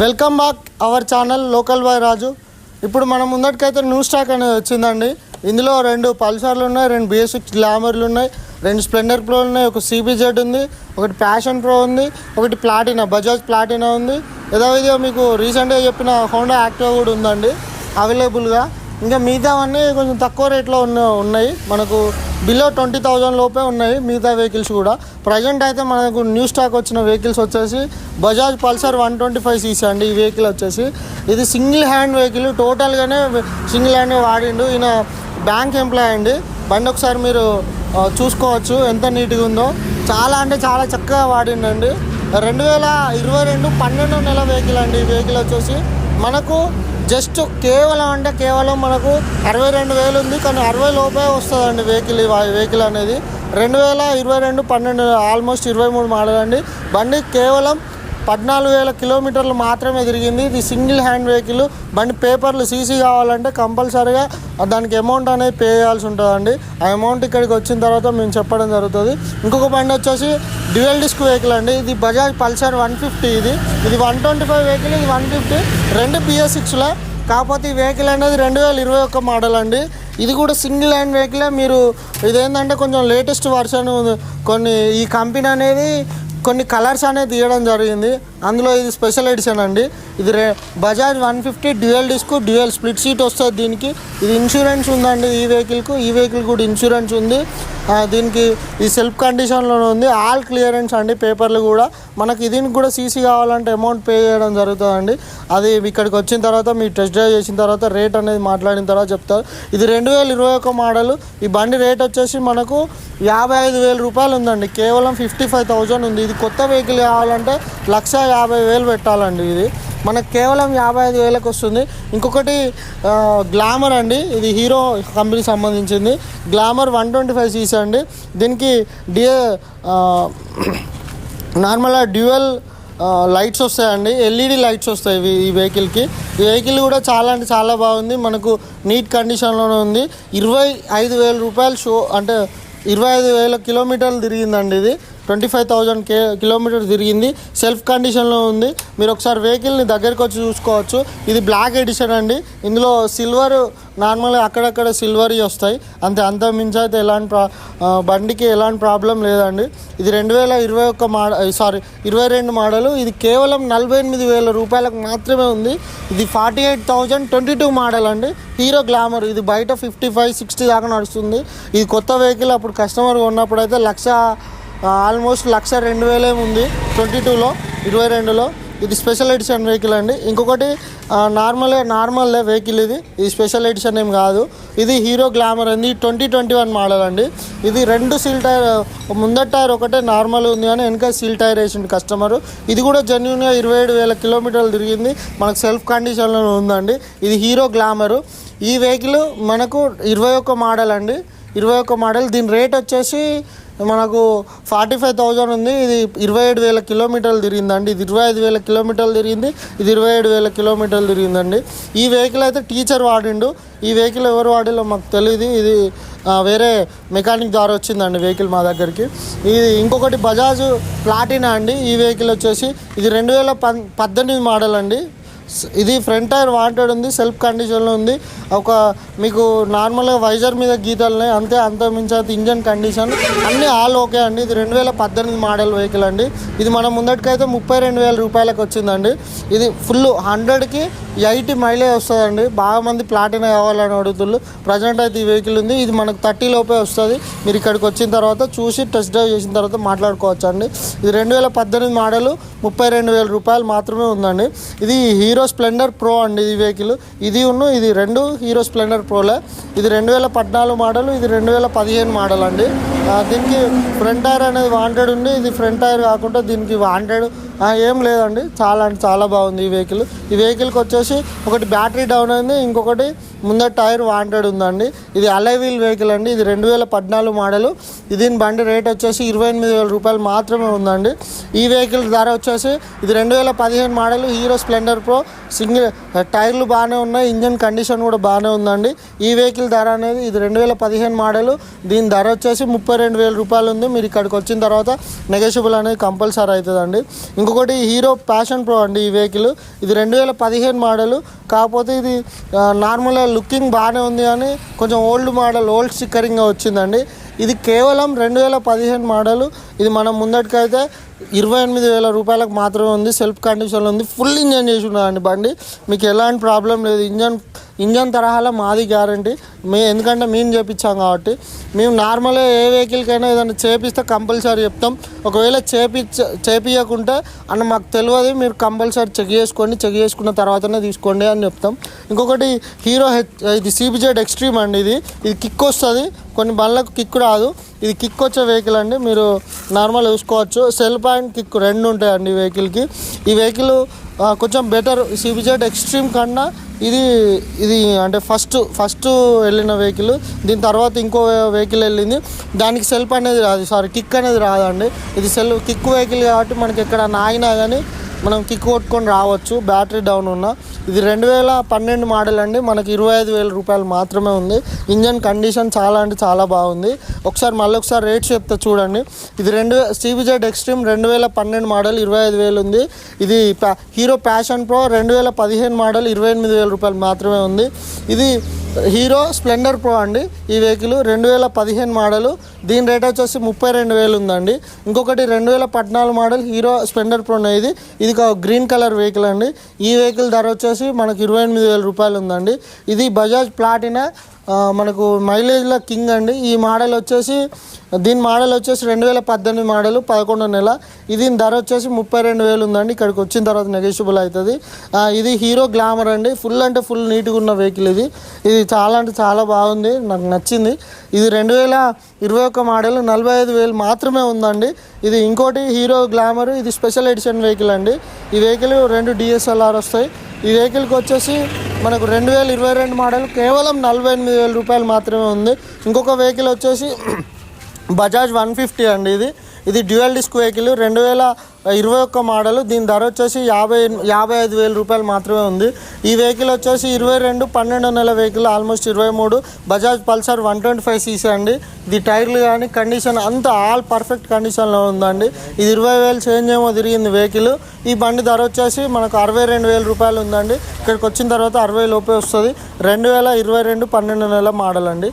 Welcome back our channel local boy Raju. ఇప్పుడు మనం ముందటికైతే new stock అనేది వచ్చిందండి. ఇందులో రెండు పల్సర్లు ఉన్నాయి రెండు బేసిక్ గ్లామర్లు ఉన్నాయి రెండు స్ప్లెండర్ ప్రో ఉన్నాయి ఒక సిబిజెడ్ ఉంది ఒకటి ప్యాషన్ ప్రో ఉంది ఒకటి ప్లాటినా బజాజ్ ప్లాటినా ఉంది. యథావిధిగా మీకు రీసెంట్గా చెప్పిన హోండా యాక్టివా కూడా ఉందండి అవైలబుల్గా. ఇంకా మిగతావన్నీ కొంచెం తక్కువ రేట్లో ఉన్న ఉన్నాయి. మనకు బిలో ట్వంటీ థౌజండ్ లోపే ఉన్నాయి మిగతా వెహికల్స్ కూడా. ప్రజెంట్ అయితే మనకు న్యూ స్టాక్ వచ్చిన వెహికల్స్ వచ్చేసి Bajaj Pulsar one twenty five CC అండి ఈ వెహికల్ వచ్చేసి. ఇది సింగిల్ హ్యాండ్ వెహికల్ టోటల్గానే సింగిల్ హ్యాండ్ వాడిండు. ఈయన బ్యాంక్ ఎంప్లాయ్ అండి. బండి ఒకసారి మీరు చూసుకోవచ్చు ఎంత నీట్గా ఉందో. చాలా అంటే చాలా చక్కగా వాడిండండి. రెండు వేల ఇరవై రెండు పన్నెండు నెల వెహికల్ అండి. ఈ వెహికల్ వచ్చేసి మనకు జస్ట్ కేవలం అంటే కేవలం మనకు అరవై రెండు వేలు ఉంది కానీ అరవై లోపే వస్తుందండి వెహికల్ వెహికల్ అనేది. రెండు వేల ఇరవై రెండు పన్నెండు ఆల్మోస్ట్ ఇరవై మూడు మోడల్ అండి బండి కేవలం పద్నాలుగు వేల కిలోమీటర్లు మాత్రమే తిరిగింది. ఇది సింగిల్ హ్యాండ్ వెహికల్. బండి పేపర్లు సీసీ కావాలంటే కంపల్సరీగా దానికి అమౌంట్ అనేది పే చేయాల్సి ఉంటుందండి. ఆ అమౌంట్ ఇక్కడికి వచ్చిన తర్వాత మేము చెప్పడం జరుగుతుంది. ఇంకొక బండి వచ్చేసి డ్యూయల్ డిస్క్ వెహికల్ అండి. ఇది బజాజ్ పల్సర్ వన్ ఫిఫ్టీ ఇది. ఇది వన్ ట్వంటీ ఫైవ్ వెహికల్ ఇది వన్ ఫిఫ్టీ. రెండు బిఎస్ సిక్స్లో కాకపోతే ఈ వెహికల్ అనేది రెండు వేల ఇరవై ఒక్క మోడల్ అండి. ఇది కూడా సింగిల్ హ్యాండ్ వెహికలే. మీరు ఇదేంటంటే కొంచెం లేటెస్ట్ వర్షన్ కొన్ని ఈ కంపెనీ అనేది కొన్ని కలర్స్ అనేది తీయడం జరిగింది. అందులో ఇది స్పెషల్ ఎడిషన్ అండి. ఇది రే Bajaj one fifty dual disc dual split seat వస్తుంది దీనికి. ఇది ఇన్సూరెన్స్ ఉందండి ఈ వెహికల్కు. ఈ వెహికల్ కూడా ఇన్సూరెన్స్ ఉంది. దీనికి ఈ సెల్ఫ్ కండిషన్లోనే ఉంది. ఆల్ క్లియరెన్స్ అండి పేపర్లు కూడా. మనకి దీనికి కూడా సీసీ కావాలంటే అమౌంట్ పే చేయడం జరుగుతుందండి. అది ఇక్కడికి వచ్చిన తర్వాత మీరు టెస్ట్ డ్రైవ్ చేసిన తర్వాత రేట్ అనేది మాట్లాడిన తర్వాత చెప్తారు. ఇది రెండు వేల ఇరవై ఒక మోడల్. ఈ బండి రేట్ వచ్చేసి మనకు యాభై ఐదు వేల రూపాయలు ఉందండి. కేవలం ఫిఫ్టీ ఫైవ్ థౌజండ్ ఉంది. ఇది కొత్త వెహికల్ కావాలంటే లక్ష యాభై వేలు పెట్టాలండి ఇది. మనకు కేవలం యాభై ఐదు వేలకు వస్తుంది. ఇంకొకటి గ్లామర్ అండి. ఇది హీరో కంపెనీకి సంబంధించింది. Glamour one twenty five CC అండి. దీనికి డిఏ నార్మల్గా డ్యూయల్ లైట్స్ వస్తాయండి. ఎల్ఈడి లైట్స్ వస్తాయి ఇవి ఈ వెహికల్కి. ఈ వెహికల్ కూడా చాలా అంటే చాలా బాగుంది. మనకు నీట్ కండిషన్లోనే ఉంది. ఇరవై ఐదు వేల రూపాయలు షో అంటే ఇరవై ఐదు వేల కిలోమీటర్లు తిరిగిందండి ఇది. Twenty five thousand K kilometre తిరిగింది. సెల్ఫ్ కండిషన్లో ఉంది. మీరు ఒకసారి వెహికల్ని దగ్గరికి వచ్చి చూసుకోవచ్చు. ఇది బ్లాక్ ఎడిషన్ అండి. ఇందులో సిల్వర్ నార్మల్గా అక్కడక్కడ సిల్వర్ వస్తాయి. అంతే అంత మించి అయితే ఎలాంటి ప్రా బండికి ఎలాంటి ప్రాబ్లం లేదండి. ఇది రెండు వేల ఇరవై ఒక్క మోడల్ సారీ ఇరవై రెండు మోడలు. ఇది కేవలం నలభై ఎనిమిది వేల రూపాయలకు మాత్రమే ఉంది. ఇది forty eight thousand twenty two model అండి. Hero Glamour. ఇది బయట ఫిఫ్టీ ఫైవ్ సిక్స్టీ దాకా నడుస్తుంది. ఇది కొత్త వెహికల్ అప్పుడు కస్టమర్ ఉన్నప్పుడు అయితే లక్ష ఆల్మోస్ట్ లక్ష రెండు వేలే ఉంది. ట్వంటీ టూలో ఇరవై రెండులో. ఇది స్పెషల్ ఎడిషన్ వెహికల్ అండి. ఇంకొకటి నార్మల్ నార్మల్ వెహికల్ ఇది. ఇది స్పెషల్ ఎడిషన్ ఏం కాదు. ఇది హీరో గ్లామర్ అండి. ట్వంటీ ట్వంటీ వన్ మోడల్ అండి. ఇది రెండు సీల్ టైర్ ముందర టైర్ ఒకటే నార్మల్ ఉంది కానీ వెనక సీల్ టైర్ వేసిండు కస్టమర్. ఇది కూడా జెన్యున్గా ఇరవై ఏడు వేల కిలోమీటర్లు తిరిగింది. మనకు సెల్ఫ్ కండిషన్లో ఉందండి. ఇది హీరో గ్లామరు. ఈ వెహికల్ మనకు ఇరవై ఒక్క మోడల్ అండి. ఇరవై ఒక్క మోడల్. దీని రేట్ వచ్చేసి మనకు ఫార్టీ ఫైవ్ థౌజండ్ ఉంది. ఇది ఇరవై ఏడు వేల కిలోమీటర్లు తిరిగిందండి. ఇది ఇరవై ఐదు వేల కిలోమీటర్లు తిరిగింది. ఇది ఇరవై ఏడు వేల కిలోమీటర్లు తిరిగిందండి. ఈ వెహికల్ అయితే టీచర్ వాడిండు. ఈ వెహికల్ ఎవరు వాడిలో మాకు తెలియదు ఇది వేరే మెకానిక్ ద్వారా వచ్చిందండి వెహికల్ మా దగ్గరికి. ఇది ఇంకొకటి బజాజ్ ప్లాటినా అండి. ఈ వెహికల్ వచ్చేసి ఇది రెండు వేల పన్ పద్దెనిమిది మోడల్ అండి. ఇది ఫ్రంట్ టైర్ వాంటెడ్ ఉంది సెల్ఫ్ కండిషన్లో ఉంది. ఒక మీకు నార్మల్గా వైజర్ మీద గీతలున్నాయి. అంతే అంత మించి ఇంజన్ కండిషన్ అన్నీ ఆల్ ఓకే అండి. ఇది రెండు వేల పద్దెనిమిది మోడల్ వెహికల్ అండి. ఇది మనం ముందటికైతే ముప్పై రెండు వేల రూపాయలకు వచ్చిందండి. ఇది ఫుల్ హండ్రెడ్కి ఎయిటీ మైలేజ్ వస్తుందండి. బాగా మంది ప్లాటినా కావాలని అడుగుతున్నారు ప్రజెంట్ అయితే ఈ వెహికల్ ఉంది. ఇది మనకు థర్టీ లోపే వస్తుంది. మీరు ఇక్కడికి వచ్చిన తర్వాత చూసి టెస్ట్ డ్రైవ్ చేసిన తర్వాత మాట్లాడుకోవచ్చు అండి ఇది రెండు వేల పద్దెనిమిది మోడల్ ముప్పై రెండు వేల రూపాయలు మాత్రమే ఉందండి. ఇది హీరో స్ప్లెండర్ ప్రో అండి ఈ వెహికల్. ఇది ఉన్ను ఇది రెండు హీరో స్ప్లెండర్ ప్రోలే. ఇది రెండు వేల పద్నాలుగు మోడల్ ఇది రెండు వేల పదిహేను మోడల్ అండి దీనికి ఫ్రంట్ టైర్ అనేది వాంటెడ్ ఉంది. ఇది ఫ్రంట్ టైర్ కాకుండా దీనికి వాంటెడ్ ఏం లేదండి. చాలా అంటే చాలా బాగుంది ఈ వెహికల్ ఈ వెహికల్కి వచ్చేసి ఒకటి బ్యాటరీ డౌన్ అయింది ఇంకొకటి ముందర టైర్ వాంటెడ్ ఉందండి. ఇది అలై వీల్ వెహికల్ అండి. ఇది రెండు వేల పద్నాలుగు మోడల్ దీని బండి రేట్ వచ్చేసి ఇరవై ఎనిమిది వేల రూపాయలు మాత్రమే ఉందండి. ఈ వెహికల్ ధర వచ్చేసి ఇది రెండు వేల పదిహేను model Hero Splendor Pro single టైర్లు బాగానే ఉన్నాయి ఇంజన్ కండిషన్ కూడా బాగానే ఉందండి. ఈ వెహికల్ ధర అనేది ఇది రెండు వేల పదిహేను మోడల్ దీని ధర వచ్చేసి ముప్పై రెండు వేల రూపాయలు ఉంది. మీరు ఇక్కడికి వచ్చిన తర్వాత నెగోషియబుల్ అనేది కంపల్సరీ అవుతుందండి. ఇంకొకటి హీరో ప్యాషన్ ప్రో అండి ఈ వెహికల్. ఇది రెండు వేల పదిహేను మోడల్. కాకపోతే ఇది నార్మల్గా లుకింగ్ బాగానే ఉంది కానీ కొంచెం ఓల్డ్ మోడల్ ఓల్డ్ స్టిక్కరింగ్గా వచ్చిందండి. ఇది కేవలం రెండు వేల పదిహేను మోడల్. ఇది మనం ముందటికైతే ఇరవై ఎనిమిది వేల రూపాయలకు మాత్రమే ఉంది. సెల్ఫ్ కండిషన్లో ఉంది. ఫుల్ ఇంజన్ చేసి ఉన్నదండి బండి. మీకు ఎలాంటి ప్రాబ్లం లేదు. ఇంజన్ ఇంజన్ తరహాలో మాది గ్యారంటీ. మే ఎందుకంటే మేము చేపించాం కాబట్టి. మేము నార్మల్గా ఏ వెహికల్కైనా ఏదైనా చేపిస్తే కంపల్సరీ చెప్తాం. ఒకవేళ చేపించ చేపించకుంటే అన్న మాకు తెలియదు. మీరు కంపల్సరీ చెక్ చేసుకోండి. చెక్ చేసుకున్న తర్వాతనే తీసుకోండి అని చెప్తాం. ఇంకొకటి హీరో హెచ్ ఇది సిబిజెడ్ ఎక్స్ట్రీమ్ అండి ఇది. ఇది కిక్ వస్తుంది. కొన్ని బండ్లకు కిక్ రాదు. ఇది కిక్ వచ్చే వెహికల్ అండి. మీరు నార్మల్ చూసుకోవచ్చు. సెల్ఫ్ అండ్ కిక్ రెండు ఉంటాయండి ఈ వెహికల్కి. ఈ వెహికల్ కొంచెం బెటర్ సిబిజెడ్ ఎక్స్ట్రీమ్ కన్నా ఇది ఇది అంటే ఫస్ట్ ఫస్ట్ వెళ్ళిన వెహికల్. దీని తర్వాత ఇంకో వెహికల్ వెళ్ళింది. దానికి సెల్ఫ్ అనేది రాదు. సారీ కిక్ అనేది రాదండి. ఇది సెల్ కిక్ వెహికల్ కాబట్టి మనకి ఎక్కడ ఆగినా కానీ మనం కిక్ కొట్టుకొని రావచ్చు. బ్యాటరీ డౌన్ ఉన్నా. ఇది రెండు వేల పన్నెండు మోడల్ అండి. మనకి ఇరవై ఐదు వేల రూపాయలు మాత్రమే ఉంది. ఇంజన్ కండిషన్ చాలా అంటే చాలా బాగుంది. ఒకసారి మళ్ళీ ఒకసారి రేట్స్ చెప్తా చూడండి. ఇది రెండు సిబిజెడ్ ఎక్స్ట్రీమ్ రెండు వేల పన్నెండు మోడల్ ఇరవై ఐదు వేలు ఉంది. ఇది ప్యా- హీరో ప్యాషన్ ప్రో రెండు వేల పదిహేను మోడల్ ఇరవై ఎనిమిది వేల రూపాయలు మాత్రమే ఉంది. ఇది హీరో స్ప్లెండర్ ప్రో అండి. ఈ వెహికల్ రెండు వేల పదిహేను మోడల్ దీని రేట్ వచ్చేసి ముప్పై రెండు వేలు ఉందండి. ఇంకొకటి రెండు వేల పద్నాలుగు మోడల్ హీరో స్ప్లెండర్ ప్రో ఇది. ఇది ఒక గ్రీన్ కలర్ వెహికల్ అండి. ఈ వెహికల్ ధర వచ్చేసి మనకి ఇరవై ఎనిమిది వేల రూపాయలు ఉందండి. ఇది బజాజ్ ప్లాటినా మనకు మైలేజ్లో కింగ్ అండి. ఈ మోడల్ వచ్చేసి దీని మోడల్ వచ్చేసి రెండు వేల పద్దెనిమిది మోడల్ పదకొండో నెల. ఇది ధర వచ్చేసి ముప్పై రెండు వేలు ఉందండి. ఇక్కడికి వచ్చిన తర్వాత నెగోషియబుల్ అవుతుంది. ఇది హీరో గ్లామర్ అండి. ఫుల్ అంటే ఫుల్ నీట్గా ఉన్న వెహికల్ ఇది. ఇది చాలా అంటే చాలా బాగుంది. నాకు నచ్చింది. ఇది రెండు వేల ఇరవై ఒక్క మోడల్ నలభై ఐదు వేలు మాత్రమే ఉందండి. ఇది ఇంకోటి హీరో గ్లామర్ ఇది స్పెషల్ ఎడిషన్ వెహికల్ అండి. ఈ వెహికల్ రెండు డిఎస్ఎల్ఆర్ వస్తాయి. ఈ వెహికల్కి వచ్చేసి మనకు రెండు వేల ఇరవై రెండు మోడల్ కేవలం నలభై ఎనిమిది వేల రూపాయలు మాత్రమే ఉంది. ఇంకొక వెహికల్ వచ్చేసి బజాజ్ వన్ ఫిఫ్టీ అండి ఇది. ఇది డ్యూయల్ డిస్క్ వెహికల్. రెండు వేల ఇరవై ఒక్క మోడల్. దీని ధర వచ్చేసి యాభై యాభై ఐదు వేల రూపాయలు మాత్రమే ఉంది. ఈ వెహికల్ వచ్చేసి ఇరవై రెండు పన్నెండు నెల వెహికల్ ఆల్మోస్ట్ ఇరవై మూడు. Bajaj Pulsar one twenty five CC అండి. ఇది టైర్లు కానీ కండిషన్ అంతా ఆల్ పర్ఫెక్ట్ కండిషన్లో ఉందండి. ఇది ఇరవై వేలు చేంజ్ ఏమో తిరిగింది వెహికల్. ఈ బండి ధర వచ్చేసి మనకు అరవై రెండు వేల రూపాయలు ఉందండి. ఇక్కడికి వచ్చిన తర్వాత అరవై లోపే వస్తుంది. రెండు వేల ఇరవై రెండు పన్నెండు నెల మోడల్ అండి.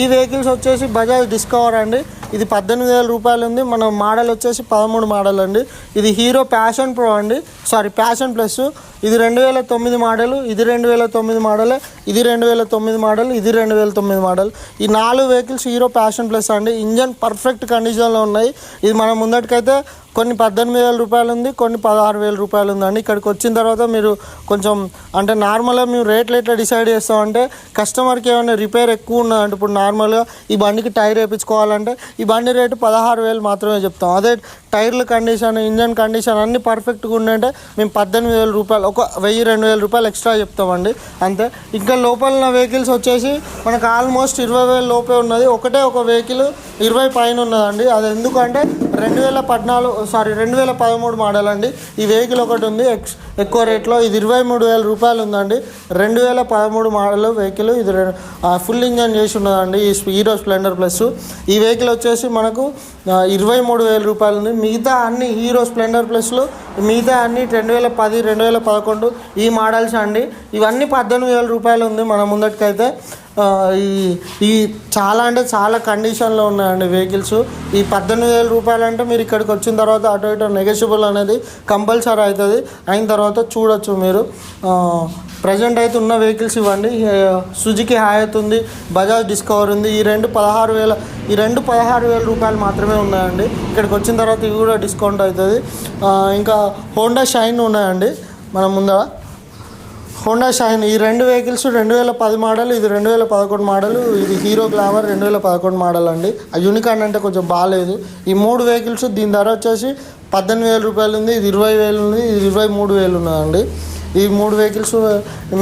ఈ వెహికల్స్ వచ్చేసి బజాజ్ డిస్కవర్ అండి. ఇది పద్దెనిమిది వేల రూపాయలు ఉంది. మన మోడల్ వచ్చేసి పదమూడు మోడల్ అండి. ఇది హీరో ప్యాషన్ ప్రో అండి. సారీ ప్యాషన్ ప్లస్ ఇది రెండు వేల తొమ్మిది మోడల్ ఇది రెండు వేల తొమ్మిది మోడల్ ఇది రెండు వేల తొమ్మిది మోడల్ ఇది రెండు వేల తొమ్మిది మోడల్ ఈ నాలుగు వెహికల్స్ హీరో ప్యాషన్ ప్లస్ అండి. ఇంజన్ పర్ఫెక్ట్ కండిషన్లో ఉన్నాయి. ఇది మనం ముందటికైతే కొన్ని పద్దెనిమిది వేల రూపాయలు ఉంది కొన్ని పదహారు వేల రూపాయలు ఉందండి ఇక్కడికి వచ్చిన తర్వాత మీరు కొంచెం అంటే నార్మల్గా మేము రేట్లు ఎట్లా డిసైడ్ చేస్తామంటే కస్టమర్కి ఏమైనా రిపేర్ ఎక్కువ ఉన్నదంటే ఇప్పుడు నార్మల్గా ఈ బండికి టైర్ వేయించుకోవాలంటే ఈ బండి రేటు పదహారు వేలు మాత్రమే చెప్తాం. అదే టైర్ల కండిషన్ ఇంజన్ కండిషన్ అన్నీ పర్ఫెక్ట్గా ఉండంటే మేము పద్దెనిమిది వేల రూపాయలు ఒక వెయ్యి రెండు వేల రూపాయలు ఎక్స్ట్రా చెప్తామండి. అంతే. ఇంకా లోపల వెహికల్స్ వచ్చేసి మనకు ఆల్మోస్ట్ ఇరవై వేల లోపే ఉన్నది. ఒకటే ఒక వెహికల్ ఇరవై పైన ఉన్నదండి. అది ఎందుకంటే రెండు వేల పద్నాలుగు సారీ రెండు వేల పదమూడు మోడల్ అండి. ఈ వెహికల్ ఒకటి ఉంది ఎక్స్ ఎక్కువ రేట్లో. ఇది ఇరవై మూడు వేల రూపాయలు ఉందండి. రెండు వేల పదమూడు మోడల్ వెహికల్ ఇది ఫుల్ ఇంజన్ చేసి ఉన్నదండి. ఈ హీరో స్ప్లెండర్ ప్లస్ ఈ వెహికల్ వచ్చేసి మనకు ఇరవై మూడు వేల రూపాయలు ఉంది. మిగతా అన్ని హీరో స్ప్లెండర్ ప్లస్లు మిగతా అన్ని రెండు వేల పది రెండు వేల పదకొండు ఈ మోడల్స్ అండి. ఇవన్నీ పద్దెనిమిది వేల రూపాయలు ఉంది మన ముందటికైతే. ఈ ఈ చాలా అంటే చాలా కండిషన్లో ఉన్నాయండి వెహికల్స్ ఈ పద్దెనిమిది వేల రూపాయలు అంటే మీరు ఇక్కడికి వచ్చిన తర్వాత అటు ఇటు నెగోషియబుల్ అనేది కంపల్సరీ అవుతుంది. అయిన తర్వాత చూడొచ్చు మీరు. ప్రజెంట్ అయితే ఉన్న వెహికల్స్ ఇవ్వండి. సుజుకి హాయత్ ఉంది బజాజ్ డిస్కవర్ ఉంది. ఈ రెండు పదహారు వేల ఈ రెండు పదహారు వేల రూపాయలు మాత్రమే ఉన్నాయండి. ఇక్కడికి వచ్చిన తర్వాత ఇవి కూడా డిస్కౌంట్ అవుతుంది. ఇంకా హోండా షైన్ ఉన్నాయండి. మన ముందర హోండా షైన్ ఈ రెండు వెహికల్స్ రెండు వేల పది మోడల్ ఇది రెండు వేల పదకొండు మోడల్ ఇది హీరో గ్లామర్ రెండు వేల పదకొండు మోడల్ అండి ఆ యూనికాన్ అంటే కొంచెం బాగాలేదు ఈ మూడు వెహికల్స్ దీని ధర వచ్చేసి పద్దెనిమిది వేల రూపాయలు ఉంది ఇది ఇరవై వేలు ఉంది ఇది ఇరవై మూడు వేలు ఉన్నదండి ఈ మూడు వెహికల్స్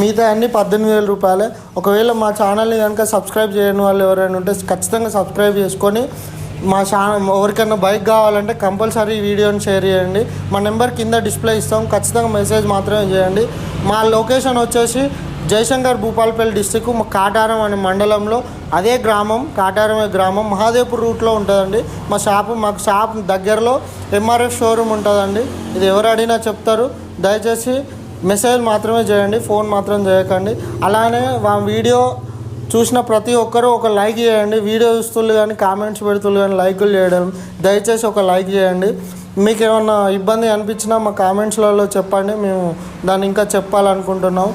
మిగతా అన్ని పద్దెనిమిది వేల రూపాయలే. ఒకవేళ మా ఛానల్ని కనుక సబ్స్క్రైబ్ చేయని వాళ్ళు ఎవరైనా ఉంటే ఖచ్చితంగా సబ్స్క్రైబ్ చేసుకొని మా ఛానల్ ఎవరికైనా బైక్ కావాలంటే కంపల్సరీ వీడియోని షేర్ చేయండి. మా నెంబర్ కింద డిస్ప్లే ఇస్తాం. ఖచ్చితంగా మెసేజ్ మాత్రమే చేయండి. మా లొకేషన్ వచ్చేసి జయశంకర్ భూపాలపల్లి డిస్టిక్ మా కాటారం అనే మండలంలో అదే గ్రామం కాటారమే గ్రామం మహాదేవ్పూర్ రూట్లో ఉంటుందండి. మా షాపు మాకు షాప్ దగ్గరలో ఎంఆర్ఎఫ్ షోరూమ్ ఉంటుందండి. ఇది ఎవరు అడిగినా చెప్తారు. దయచేసి మెసేజ్ మాత్రమే చేయండి ఫోన్ మాత్రం చేయకండి. అలానే వా వీడియో చూసిన ప్రతి ఒక్కరూ ఒక లైక్ చేయండి. వీడియో చూస్తుళ్ళు కానీ కామెంట్స్ పెడుతుళ్ళు కానీ లైకులు చేయడం దయచేసి ఒక లైక్ చేయండి. మీకు ఏమన్నా ఇబ్బంది అనిపించినా మా కామెంట్స్లలో చెప్పండి. మేము దాన్ని ఇంకా చెప్పాలనుకుంటున్నాం.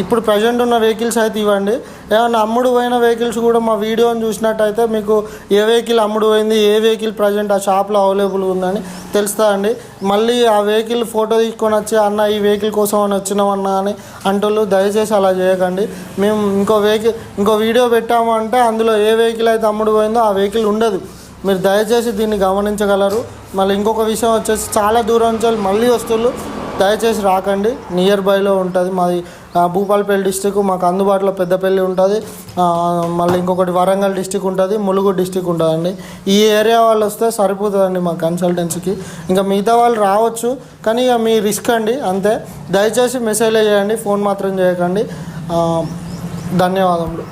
ఇప్పుడు ప్రజెంట్ ఉన్న వెహికల్స్ అయితే ఇవ్వండి. ఏమన్నా అమ్ముడు పోయిన వెహికల్స్ కూడా మా వీడియోని చూసినట్టయితే మీకు ఏ వెహికల్ అమ్ముడు పోయింది ఏ వెహికల్ ప్రజెంట్ ఆ షాప్లో అవైలబుల్ ఉందని తెలుస్తుందండి మళ్ళీ ఆ వెహికల్ ఫోటో తీసుకొని వచ్చి అన్న ఈ వెహికల్ కోసం అని వచ్చినామన్నా అని అంటుళ్ళు దయచేసి అలా చేయకండి. మేము ఇంకో వెహికల్ ఇంకో వీడియో పెట్టాము అంటే అందులో ఏ వెహికల్ అయితే అమ్ముడు పోయిందో ఆ వెహికల్ ఉండదు. మీరు దయచేసి దీన్ని గమనించగలరు. మళ్ళీ ఇంకొక విషయం వచ్చేసి చాలా దూరం నుంచి మళ్ళీ వస్తువులు దయచేసి రాకండి. నియర్ బైలో ఉంటుంది. మాది భూపాలపల్లి డిస్టిక్ మాకు అందుబాటులో పెద్దపల్లి ఉంటుంది. మళ్ళీ ఇంకొకటి వరంగల్ డిస్టిక్ ఉంటుంది ములుగు డిస్టిక్ ఉంటుందండి. ఈ ఏరియా వాళ్ళు వస్తే సరిపోతుందండి మా కన్సల్టెన్సీకి. ఇంకా మిగతా వాళ్ళు రావచ్చు కానీ ఇక మీ రిస్క్ అండి అంతే. దయచేసి మెసేజ్ చేయండి ఫోన్ మాత్రం చేయకండి. ధన్యవాదములు.